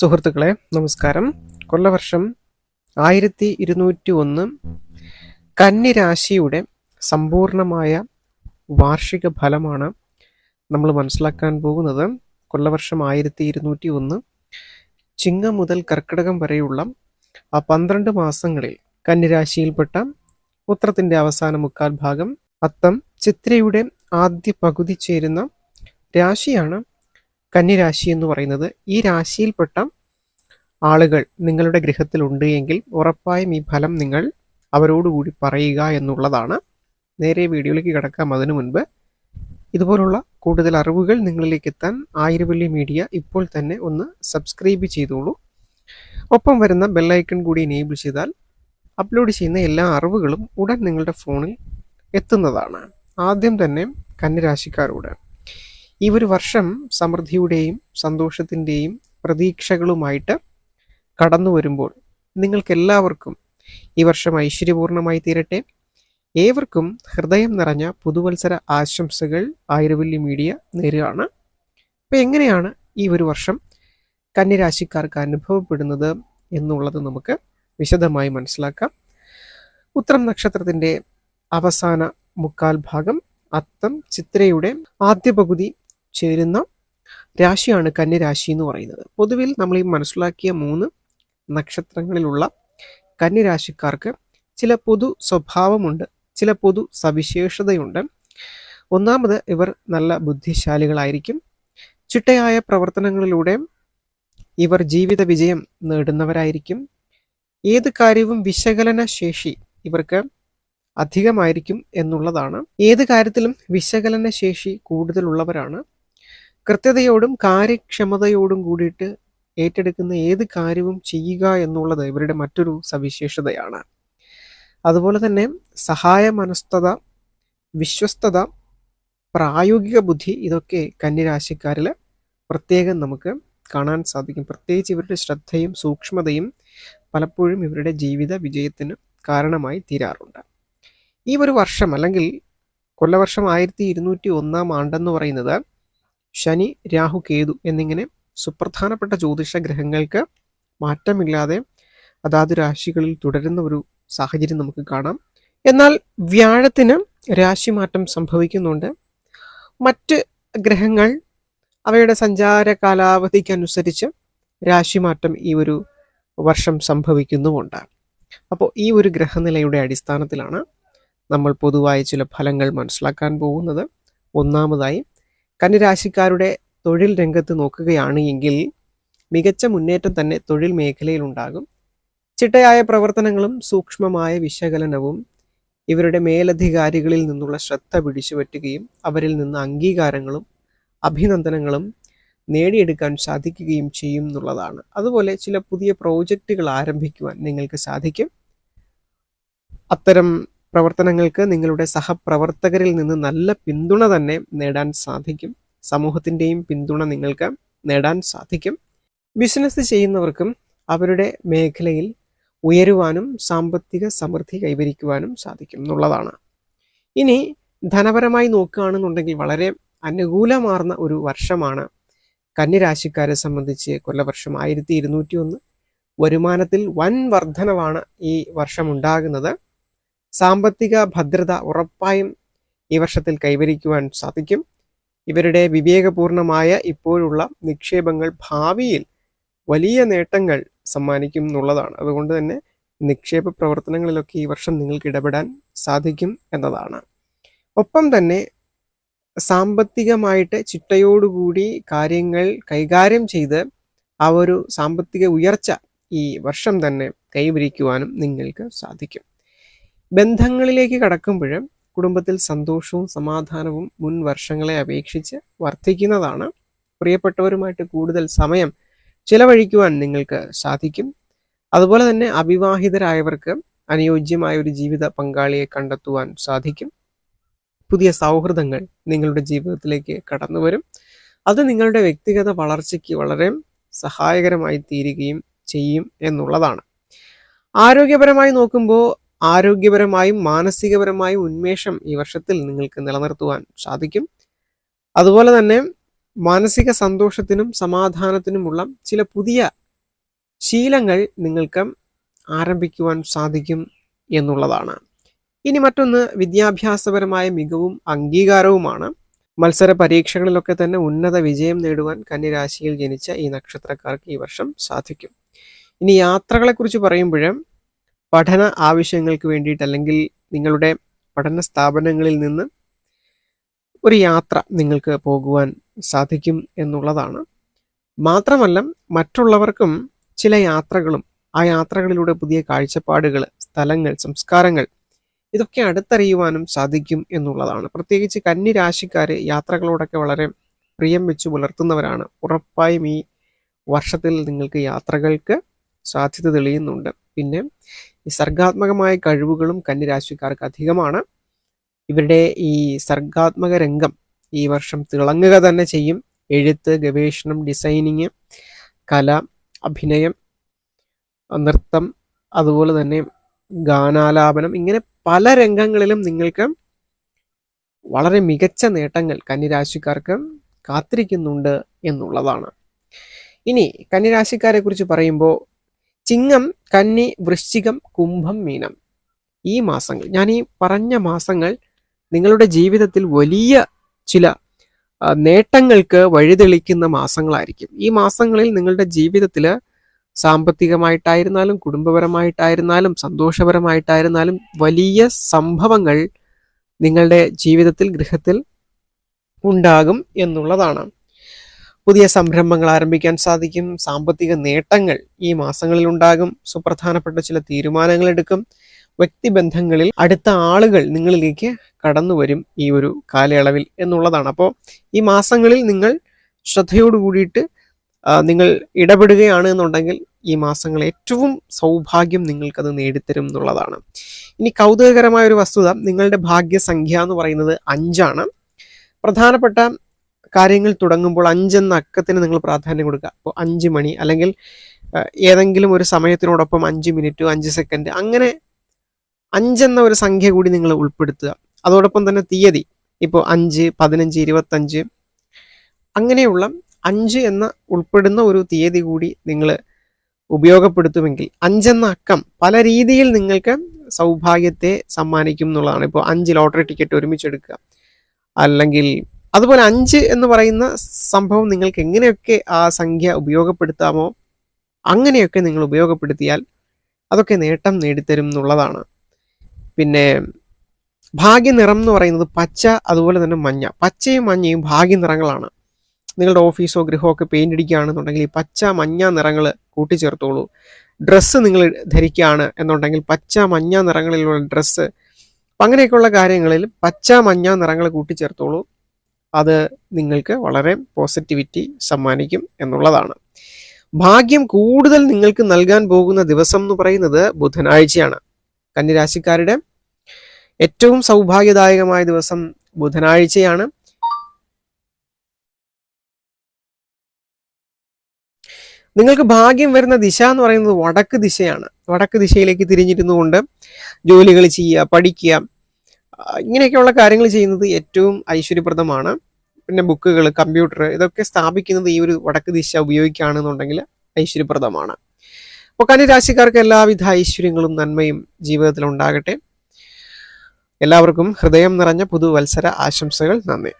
സുഹൃത്തുക്കളെ നമസ്കാരം. കൊല്ലവർഷം ആയിരത്തി ഇരുന്നൂറ്റി ഒന്ന് കന്നിരാശിയുടെ സമ്പൂർണമായ വാർഷിക ഫലമാണ് നമ്മൾ മനസ്സിലാക്കാൻ പോകുന്നത്. കൊല്ലവർഷം ആയിരത്തി ഇരുന്നൂറ്റി ഒന്ന് ചിങ്ങം മുതൽ കർക്കിടകം വരെയുള്ള ആ പന്ത്രണ്ട് മാസങ്ങളിൽ കന്നിരാശിയിൽപ്പെട്ട ഉത്രത്തിന്റെ അവസാന മുക്കാൽ ഭാഗം അത്തം ചിത്രയുടെ ആദ്യ പകുതി ചേരുന്ന രാശിയാണ് കന്നിരാശി എന്ന് പറയുന്നത് ഈ രാശിയിൽപ്പെട്ട ആളുകൾ നിങ്ങളുടെ ഗൃഹത്തിലുണ്ട് എങ്കിൽ ഉറപ്പായും ഈ ഫലം നിങ്ങൾ അവരോടുകൂടി പറയുക എന്നുള്ളതാണ്. നേരെ വീഡിയോയിലേക്ക് കിടക്കാം. അതിനു മുൻപ് ഇതുപോലുള്ള കൂടുതൽ അറിവുകൾ നിങ്ങളിലേക്ക് എത്താൻ ആയിരവല്ലി മീഡിയ ഇപ്പോൾ തന്നെ ഒന്ന് സബ്സ്ക്രൈബ് ചെയ്തോളൂ. ഒപ്പം വരുന്ന ബെല്ലൈക്കൺ കൂടി എനേബിൾ ചെയ്താൽ അപ്ലോഡ് ചെയ്യുന്ന എല്ലാ അറിവുകളും ഉടൻ നിങ്ങളുടെ ഫോണിൽ എത്തുന്നതാണ്. ആദ്യം തന്നെ കന്നിരാശിക്കാരോട് ഈ ഒരു വർഷം സമൃദ്ധിയുടെയും സന്തോഷത്തിന്റെയും പ്രതീക്ഷകളുമായിട്ട് കടന്നു വരുമ്പോൾ നിങ്ങൾക്കെല്ലാവർക്കും ഈ വർഷം ഐശ്വര്യപൂർണമായി തീരട്ടെ. ഏവർക്കും ഹൃദയം നിറഞ്ഞ പുതുവത്സര ആശംസകൾ ആയുർവല്യ മീഡിയ നേരുകയാണ്. അപ്പോൾ എങ്ങനെയാണ് ഈ ഒരു വർഷം കന്യരാശിക്കാർക്ക് അനുഭവപ്പെടുന്നത് എന്നുള്ളത് നമുക്ക് വിശദമായി മനസ്സിലാക്കാം. ഉത്രം നക്ഷത്രത്തിന്റെ അവസാന മുക്കാൽ ഭാഗം അത്തം ചിത്രയുടെ ആദ്യ പകുതി ചേരുന്ന രാശിയാണ് കന്യരാശി എന്ന് പറയുന്നത്. പൊതുവിൽ നമ്മൾ ഈ മനസ്സിലാക്കിയ മൂന്ന് നക്ഷത്രങ്ങളിലുള്ള കന്യരാശിക്കാർക്ക് ചില പൊതു സ്വഭാവമുണ്ട് ചില പൊതു സവിശേഷതയുണ്ട്. ഒന്നാമത് ഇവർ നല്ല ബുദ്ധിശാലികളായിരിക്കും. ചിട്ടയായ പ്രവർത്തനങ്ങളിലൂടെ ഇവർ ജീവിത വിജയം നേടുന്നവരായിരിക്കും. ഏത് കാര്യവും വിശകലന ശേഷി ഇവർക്ക് അധികമായിരിക്കും എന്നുള്ളതാണ്. ഏത് കാര്യത്തിലും വിശകലന ശേഷി കൂടുതലുള്ളവരാണ്. കൃത്യതയോടും കാര്യക്ഷമതയോടും കൂടിയിട്ട് ഏറ്റെടുക്കുന്ന ഏത് കാര്യവും ചെയ്യുക എന്നുള്ളത് ഇവരുടെ മറ്റൊരു സവിശേഷതയാണ്. അതുപോലെ തന്നെ സഹായ മനസ്തത വിശ്വസ്തത പ്രായോഗിക ബുദ്ധി ഇതൊക്കെ കന്യരാശിക്കാരിൽ പ്രത്യേകം നമുക്ക് കാണാൻ സാധിക്കും. പ്രത്യേകിച്ച് ഇവരുടെ ശ്രദ്ധയും സൂക്ഷ്മതയും പലപ്പോഴും ഇവരുടെ ജീവിത വിജയത്തിന് കാരണമായി തീരാറുണ്ട്. ഈ ഒരു വർഷം അല്ലെങ്കിൽ കൊല്ലവർഷം ആയിരത്തി ഇരുന്നൂറ്റി ഒന്നാം ആണ്ടെന്ന് പറയുന്നത് ശനി രാഹു കേതു എന്നിങ്ങനെ സുപ്രധാനപ്പെട്ട ജ്യോതിഷ ഗ്രഹങ്ങൾക്ക് മാറ്റമില്ലാതെ അതാത് രാശികളിൽ തുടരുന്ന ഒരു സാഹചര്യം നമുക്ക് കാണാം. എന്നാൽ വ്യാഴത്തിന് രാശിമാറ്റം സംഭവിക്കുന്നുണ്ട്. മറ്റ് ഗ്രഹങ്ങൾ അവയുടെ സഞ്ചാര കാലാവധിക്കനുസരിച്ച് രാശിമാറ്റം ഈ ഒരു വർഷം സംഭവിക്കുന്നുമുണ്ട്. അപ്പോൾ ഈ ഒരു ഗ്രഹനിലയുടെ അടിസ്ഥാനത്തിലാണ് നമ്മൾ പൊതുവായി ചില ഫലങ്ങൾ മനസ്സിലാക്കാൻ പോകുന്നത്. ഒന്നാമതായി കന്നിരാശിക്കാരുടെ തൊഴിൽ രംഗത്ത് നോക്കുകയാണ് എങ്കിൽ മികച്ച മുന്നേറ്റം തന്നെ തൊഴിൽ മേഖലയിൽ ഉണ്ടാകും. ചിട്ടയായ പ്രവർത്തനങ്ങളും സൂക്ഷ്മമായ വിശകലനവും ഇവരുടെ മേലധികാരികളിൽ നിന്നുള്ള ശ്രദ്ധ പിടിച്ചുപറ്റുകയും അവരിൽ നിന്ന് അംഗീകാരങ്ങളും അഭിനന്ദനങ്ങളും നേടിയെടുക്കാൻ സാധിക്കുകയും ചെയ്യും എന്നുള്ളതാണ്. അതുപോലെ ചില പുതിയ പ്രോജക്റ്റുകൾ ആരംഭിക്കുവാൻ നിങ്ങൾക്ക് സാധിക്കും. അത്തരം പ്രവർത്തനങ്ങൾക്ക് നിങ്ങളുടെ സഹപ്രവർത്തകരിൽ നിന്ന് നല്ല പിന്തുണ തന്നെ നേടാൻ സാധിക്കും. സമൂഹത്തിന്റെയും പിന്തുണ നിങ്ങൾക്ക് നേടാൻ സാധിക്കും. ബിസിനസ് ചെയ്യുന്നവർക്കും അവരുടെ മേഖലയിൽ ഉയരുവാനും സാമ്പത്തിക സമൃദ്ധി കൈവരിക്കുവാനും സാധിക്കും എന്നുള്ളതാണ്. ഇനി ധനപരമായി നോക്കുകയാണെന്നുണ്ടെങ്കിൽ വളരെ അനുകൂലമാർന്ന ഒരു വർഷമാണ്. കന്യരാശിക്കാരെ സംബന്ധിച്ച് കൊല്ലവർഷം ആയിരത്തി ഇരുന്നൂറ്റി ഒന്ന് വരുമാനത്തിൽ വൻ വർധനവാണ് ഈ വർഷം ഉണ്ടാകുന്നത്. സാമ്പത്തിക ഭദ്രത ഉറപ്പായും ഈ വർഷത്തിൽ കൈവരിക്കുവാൻ സാധിക്കും. ഇവരുടെ വിവേകപൂർണമായ ഇപ്പോഴുള്ള നിക്ഷേപങ്ങൾ ഭാവിയിൽ വലിയ നേട്ടങ്ങൾ സമ്മാനിക്കും എന്നുള്ളതാണ്. അതുകൊണ്ട് തന്നെ നിക്ഷേപ പ്രവർത്തനങ്ങളിലൊക്കെ ഈ വർഷം നിങ്ങൾക്ക് ഇടപെടാൻ സാധിക്കും എന്നതാണ്. ഒപ്പം തന്നെ സാമ്പത്തികമായിട്ട് ചിട്ടയോടുകൂടി കാര്യങ്ങൾ കൈകാര്യം ചെയ്ത് ആ ഒരു സാമ്പത്തിക ഉയർച്ച ഈ വർഷം തന്നെ കൈവരിക്കുവാനും നിങ്ങൾക്ക് സാധിക്കും. ബന്ധങ്ങളിലേക്ക് കടക്കുമ്പോൾ കുടുംബത്തിൽ സന്തോഷവും സമാധാനവും മുൻ വർഷങ്ങളെ അപേക്ഷിച്ച് വർദ്ധിക്കുന്നതാണ്. പ്രിയപ്പെട്ടവരുമായിട്ട് കൂടുതൽ സമയം ചിലവഴിക്കുവാൻ നിങ്ങൾക്ക് സാധിക്കും. അതുപോലെ തന്നെ അവിവാഹിതരായവർക്ക് അനുയോജ്യമായ ഒരു ജീവിത പങ്കാളിയെ കണ്ടെത്തുവാൻ സാധിക്കും. പുതിയ സൗഹൃദങ്ങൾ നിങ്ങളുടെ ജീവിതത്തിലേക്ക് കടന്നു വരും അത് നിങ്ങളുടെ വ്യക്തിഗത വളർച്ചയ്ക്ക് വളരെ സഹായകരമായി തീരുകയും ചെയ്യും എന്നുള്ളതാണ്. ആരോഗ്യപരമായി നോക്കുമ്പോൾ ആരോഗ്യപരമായും മാനസികപരമായും ഉന്മേഷം ഈ വർഷത്തിൽ നിങ്ങൾക്ക് നിലനിർത്തുവാൻ സാധിക്കും. അതുപോലെ തന്നെ മാനസിക സന്തോഷത്തിനും സമാധാനത്തിനുമുള്ള ചില പുതിയ ശീലങ്ങൾ നിങ്ങൾക്ക് ആരംഭിക്കുവാൻ സാധിക്കും എന്നുള്ളതാണ്. ഇനി മറ്റൊന്ന് വിദ്യാഭ്യാസപരമായ മികവും അംഗീകാരവുമാണ്. മത്സര പരീക്ഷകളിലൊക്കെ തന്നെ ഉന്നത വിജയം നേടുവാൻ കന്യരാശിയിൽ ജനിച്ച ഈ നക്ഷത്രക്കാർക്ക് ഈ വർഷം സാധിക്കും. ഇനി യാത്രകളെക്കുറിച്ച് പറയുമ്പോഴും പഠന ആവശ്യങ്ങൾക്ക് വേണ്ടിയിട്ട് അല്ലെങ്കിൽ നിങ്ങളുടെ പഠന സ്ഥാപനങ്ങളിൽ നിന്ന് ഒരു യാത്ര നിങ്ങൾക്ക് പോകുവാൻ സാധിക്കും എന്നുള്ളതാണ്. മാത്രമല്ല മറ്റുള്ളവർക്കും ചില യാത്രകളും ആ യാത്രകളിലൂടെ പുതിയ കാഴ്ചപ്പാടുകൾ സ്ഥലങ്ങൾ സംസ്കാരങ്ങൾ ഇതൊക്കെ അടുത്തറിയുവാനും സാധിക്കും എന്നുള്ളതാണ്. പ്രത്യേകിച്ച് കന്നി രാശിക്കാർ യാത്രകളോടൊക്കെ വളരെ പ്രിയം വെച്ച് പുലർത്തുന്നവരാണ്. ഉറപ്പായും ഈ വർഷത്തിൽ നിങ്ങൾക്ക് യാത്രകൾക്ക് സാധ്യത തെളിയുന്നുണ്ട്. പിന്നെ ഈ സർഗാത്മകമായ കഴിവുകളും കന്യരാശിക്കാർക്ക് അധികമാണ്. ഇവരുടെ ഈ സർഗാത്മക രംഗം ഈ വർഷം തിളങ്ങുക തന്നെ ചെയ്യും. എഴുത്ത് ഗവേഷണം ഡിസൈനിങ് കല അഭിനയം നൃത്തം അതുപോലെ തന്നെ ഗാനാലാപനം ഇങ്ങനെ പല രംഗങ്ങളിലും നിങ്ങൾക്ക് വളരെ മികച്ച നേട്ടങ്ങൾ കന്നിരാശിക്കാർക്ക് കാത്തിരിക്കുന്നുണ്ട് എന്നുള്ളതാണ്. ഇനി കന്നിരാശിക്കാരെ കുറിച്ച് പറയുമ്പോൾ ചിങ്ങം കന്നി വൃശ്ചികം കുംഭം മീനം. ഈ മാസങ്ങൾ ഞാൻ ഈ പറഞ്ഞ മാസങ്ങൾ നിങ്ങളുടെ ജീവിതത്തിൽ വലിയ ചില നേട്ടങ്ങൾക്ക് വഴിതെളിക്കുന്ന മാസങ്ങളായിരിക്കും. ഈ മാസങ്ങളിൽ നിങ്ങളുടെ ജീവിതത്തിൽ സാമ്പത്തികമായിട്ടായിരുന്നാലും കുടുംബപരമായിട്ടായിരുന്നാലും സന്തോഷപരമായിട്ടായിരുന്നാലും വലിയ സംഭവങ്ങൾ നിങ്ങളുടെ ജീവിതത്തിൽ ഗൃഹത്തിൽ ഉണ്ടാകും എന്നുള്ളതാണ്. പുതിയ സംരംഭങ്ങൾ ആരംഭിക്കാൻ സാധിക്കും. സാമ്പത്തിക നേട്ടങ്ങൾ ഈ മാസങ്ങളിൽ ഉണ്ടാകും. സുപ്രധാനപ്പെട്ട ചില തീരുമാനങ്ങൾ എടുക്കും. വ്യക്തിബന്ധങ്ങളിൽ അടുത്ത ആളുകൾ നിങ്ങളിലേക്ക് കടന്നു വരും ഈ ഒരു കാലയളവിൽ എന്നുള്ളതാണ്. അപ്പോൾ ഈ മാസങ്ങളിൽ നിങ്ങൾ ശ്രദ്ധയോട് കൂടിയിട്ട് നിങ്ങൾ ഇടപെടുകയാണ് എന്നുണ്ടെങ്കിൽ ഈ മാസങ്ങൾ ഏറ്റവും സൗഭാഗ്യം നിങ്ങൾക്കത് നേടിത്തരും എന്നുള്ളതാണ്. ഇനി കൗതുകകരമായ ഒരു വസ്തുത നിങ്ങളുടെ ഭാഗ്യസംഖ്യ എന്ന് പറയുന്നത് അഞ്ചാണ്. പ്രധാനപ്പെട്ട കാര്യങ്ങൾ തുടങ്ങുമ്പോൾ അഞ്ചെന്ന അക്കത്തിന് നിങ്ങൾ പ്രാധാന്യം കൊടുക്കുക. അപ്പോൾ അഞ്ച് മണി അല്ലെങ്കിൽ ഏതെങ്കിലും ഒരു സമയത്തിനോടൊപ്പം അഞ്ച് മിനിറ്റ് അഞ്ച് സെക്കൻഡ് അങ്ങനെ അഞ്ചെന്ന ഒരു സംഖ്യ കൂടി നിങ്ങൾ ഉൾപ്പെടുത്തുക. അതോടൊപ്പം തന്നെ തീയതി ഇപ്പോൾ അഞ്ച് പതിനഞ്ച് ഇരുപത്തഞ്ച് അങ്ങനെയുള്ള അഞ്ച് എന്ന ഉൾപ്പെടുന്ന ഒരു തീയതി കൂടി നിങ്ങൾ ഉപയോഗപ്പെടുത്തുമെങ്കിൽ അഞ്ചെന്ന അക്കം പല രീതിയിൽ നിങ്ങൾക്ക് സൗഭാഗ്യത്തെ സമ്മാനിക്കും എന്നുള്ളതാണ്. ഇപ്പോൾ അഞ്ച് ലോട്ടറി ടിക്കറ്റ് ഒരുമിച്ചെടുക്കുക. അല്ലെങ്കിൽ അതുപോലെ അഞ്ച് എന്ന് പറയുന്ന സംഭവം നിങ്ങൾക്ക് എങ്ങനെയൊക്കെ ആ സംഖ്യ ഉപയോഗപ്പെടുത്താമോ അങ്ങനെയൊക്കെ നിങ്ങൾ ഉപയോഗപ്പെടുത്തിയാൽ അതൊക്കെ നേട്ടം നേടിത്തരും എന്നുള്ളതാണ്. പിന്നെ ഭാഗ്യനിറം എന്ന് പറയുന്നത് പച്ച അതുപോലെ തന്നെ മഞ്ഞ. പച്ചയും മഞ്ഞയും ഭാഗ്യനിറങ്ങളാണ്. നിങ്ങളുടെ ഓഫീസോ ഗൃഹമോ ഒക്കെ പെയിന്റ് അടിക്കുകയാണെന്നുണ്ടെങ്കിൽ ഈ പച്ച മഞ്ഞ നിറങ്ങൾ കൂട്ടിച്ചേർത്തോളൂ. ഡ്രസ്സ് നിങ്ങൾ ധരിക്കുകയാണ് എന്നുണ്ടെങ്കിൽ പച്ച മഞ്ഞ നിറങ്ങളിലുള്ള ഡ്രസ്സ്. അപ്പം അങ്ങനെയൊക്കെയുള്ള കാര്യങ്ങളിൽ പച്ച മഞ്ഞ നിറങ്ങൾ കൂട്ടിച്ചേർത്തോളൂ. അത് നിങ്ങൾക്ക് വളരെ പോസിറ്റിവിറ്റി സമ്മാനിക്കും എന്നുള്ളതാണ്. ഭാഗ്യം കൂടുതൽ നിങ്ങൾക്ക് നൽകാൻ പോകുന്ന ദിവസം എന്ന് പറയുന്നത് ബുധനാഴ്ചയാണ്. കന്നിരാശിക്കാരുടെ ഏറ്റവും സൗഭാഗ്യദായകമായ ദിവസം ബുധനാഴ്ചയാണ്. നിങ്ങൾക്ക് ഭാഗ്യം വരുന്ന ദിശ എന്ന് പറയുന്നത് വടക്ക് ദിശയാണ്. വടക്ക് ദിശയിലേക്ക് തിരിഞ്ഞിരുന്നുകൊണ്ട് ജോലികൾ ചെയ്യുക പഠിക്കുക ഇങ്ങനെയൊക്കെയുള്ള കാര്യങ്ങൾ ചെയ്യുന്നത് ഏറ്റവും ഐശ്വര്യപ്രദമാണ്. പിന്നെ ബുക്കുകൾ കമ്പ്യൂട്ടർ ഇതൊക്കെ സ്ഥാപിക്കുന്നത് ഈ ഒരു വടക്ക് ദിശ ഉപയോഗിക്കുകയാണെന്നുണ്ടെങ്കിൽ ഐശ്വര്യപ്രദമാണ്. അപ്പോൾ കന്യരാശിക്കാർക്ക് എല്ലാവിധ ഐശ്വര്യങ്ങളും നന്മയും ജീവിതത്തിൽ ഉണ്ടാകട്ടെ എല്ലാവർക്കും ഹൃദയം നിറഞ്ഞ പുതുവത്സര ആശംസകൾ. നന്ദി.